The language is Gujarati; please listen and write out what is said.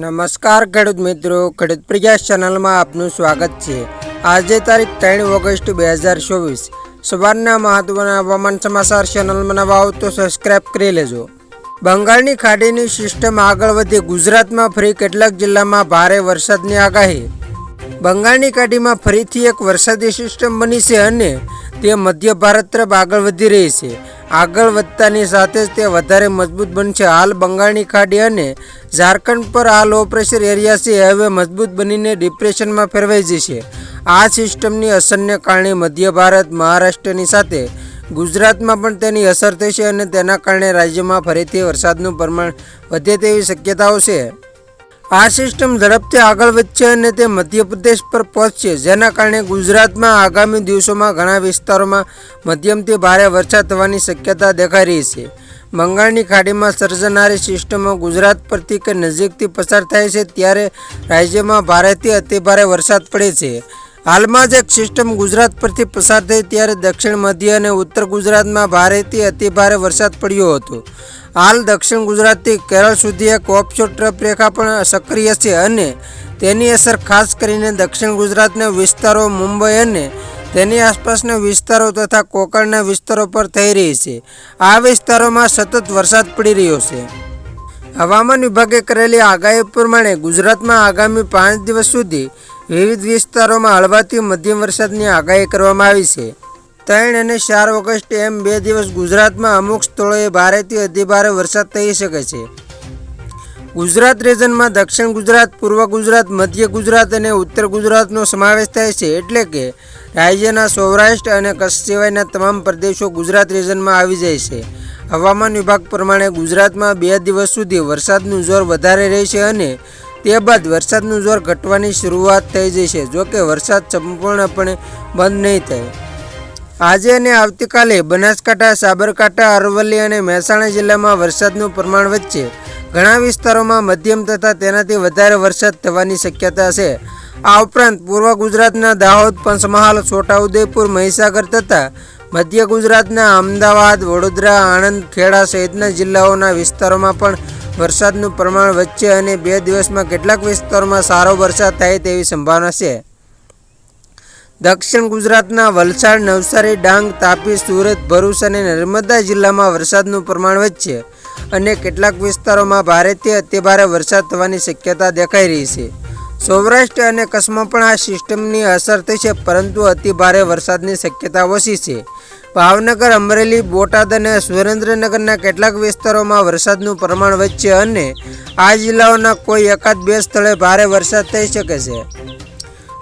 નમસ્કાર, ખેડૂત મિત્રો. ખેડૂત પ્રજા ચેનલમાં આપનું સ્વાગત છે. આજે તારીખ ત્રણ ઓગસ્ટ બે હજાર ચોવીસ. સવારના મહત્વના હવામાન સમાચાર ચેનલમાં નવા તો સબસ્ક્રાઇબ કરી લેજો. બંગાળની ખાડીની સિસ્ટમ આગળ વધી, ગુજરાતમાં ફરી કેટલાક જિલ્લામાં ભારે વરસાદની આગાહી. બંગાળની ખાડીમાં ફરીથી એક વરસાદી સિસ્ટમ બની છે અને તે મધ્ય ભારત તરફ આગળ વધી રહી છે. આગળ વધતાની સાથે જ તે વધારે મજબૂત બનશે. હાલ બંગાળની ખાડી અને ઝારખંડ પર આ લો પ્રેશર એરિયા છે હવે મજબૂત બનીને ડિપ્રેશનમાં ફેરવાઈ જશે આ સિસ્ટમની અસરને કારણે મધ્ય ભારત, મહારાષ્ટ્રની સાથે ગુજરાતમાં પણ તેની અસર થશે અને તેના કારણે રાજ્યમાં ફરીથી વરસાદનું પ્રમાણ વધે તેવી શક્યતાઓ છે. આ સિસ્ટમ ઝડપથી આગળ વધશે અને તે મધ્યપ્રદેશ પર પહોંચશે, જેના કારણે ગુજરાતમાં આગામી દિવસોમાં ઘણા વિસ્તારોમાં મધ્યમથી ભારે વરસાદ થવાની શક્યતા દેખાઈ રહી છે. બંગાળની ખાડીમાં સર્જનારી સિસ્ટમો ગુજરાત પરથી કે નજીકથી પસાર થાય છે, ત્યારે રાજ્યમાં ભારેથી અતિભારે વરસાદ પડે છે. હાલમાં જ એક સિસ્ટમ ગુજરાત પરથી પસાર થઈ, ત્યારે દક્ષિણ મધ્ય અને ઉત્તર ગુજરાતમાં ભારેથી અતિભારે વરસાદ પડ્યો હતો. હાલ દક્ષિણ ગુજરાતથી કેરળ સુધી એક ઓફશોર ટ્રપ રેખા પણ સક્રિય છે અને તેની અસર ખાસ કરીને દક્ષિણ ગુજરાતના વિસ્તારો, મુંબઈ અને તેની આસપાસના વિસ્તારો તથા કોકણના વિસ્તારો પર થઈ રહી છે. આ વિસ્તારોમાં સતત વરસાદ પડી રહ્યો છે. હવામાન વિભાગે કરેલી આગાહી પ્રમાણે ગુજરાતમાં આગામી પાંચ દિવસ સુધી વિવિધ વિસ્તારોમાં હળવાથી મધ્યમ વરસાદની આગાહી કરવામાં આવી છે. ત્રણ અને ચાર ઓગસ્ટ એમ બે દિવસ ગુજરાતમાં અમુક સ્થળોએ ભારેથી અતિભારે વરસાદ થઈ શકે છે. ગુજરાત રિજનમાં દક્ષિણ ગુજરાત, પૂર્વ ગુજરાત, મધ્ય ગુજરાત અને ઉત્તર ગુજરાતનો સમાવેશ થાય છે એટલે કે રાજ્યના સૌરાષ્ટ્ર અને કચ્છ સિવાયના તમામ પ્રદેશો ગુજરાત રિજનમાં આવી જાય છે. હવામાન વિભાગ પ્રમાણે ગુજરાતમાં બે દિવસ સુધી વરસાદનું જોર વધારે રહેશે અને તે બાદ વરસાદનું જોર ઘટવાની શરૂઆત થઈ જશે, જોકે વરસાદ સંપૂર્ણપણે બંધ નહીં થાય. આજે અને આવતીકાલે બનાસકાંઠા, સાબરકાંઠા, અરવલ્લી અને મહેસાણા જિલ્લામાં વરસાદનું પ્રમાણ વચ્ચે ઘણા વિસ્તારોમાં મધ્યમ તથા તેનાથી વધારે વરસાદ થવાની શક્યતા છે. આ ઉપરાંત પૂર્વ ગુજરાતના દાહોદ, પંચમહાલ, છોટાઉદેપુર, મહીસાગર તથા મધ્ય ગુજરાતના અમદાવાદ, વડોદરા, આણંદ, ખેડા સહિતના જિલ્લાઓના વિસ્તારોમાં પણ વરસાદનું પ્રમાણ વચ્ચે અને બે દિવસમાં કેટલાક વિસ્તારોમાં સારો વરસાદ થાય તેવી સંભાવના છે. દક્ષિણ ગુજરાતના વલસાડ, નવસારી, ડાંગ, તાપી, સુરત, ભરૂચ અને નર્મદા જિલ્લામાં વરસાદનું પ્રમાણ વધશે અને કેટલાક વિસ્તારોમાં ભારેથી અતિભારે વરસાદ થવાની શક્યતા દેખાઈ રહી છે. સૌરાષ્ટ્ર અને કચ્છમાં પણ આ સિસ્ટમની અસર થઈ છે પરંતુ અતિભારે વરસાદની શક્યતા ઓછી છે. ભાવનગર, અમરેલી, બોટાદ અને સુરેન્દ્રનગરના કેટલાક વિસ્તારોમાં વરસાદનું પ્રમાણ વધશે અને આ જિલ્લાઓના કોઈ એકાદ બે સ્થળે ભારે વરસાદ થઈ શકે છે.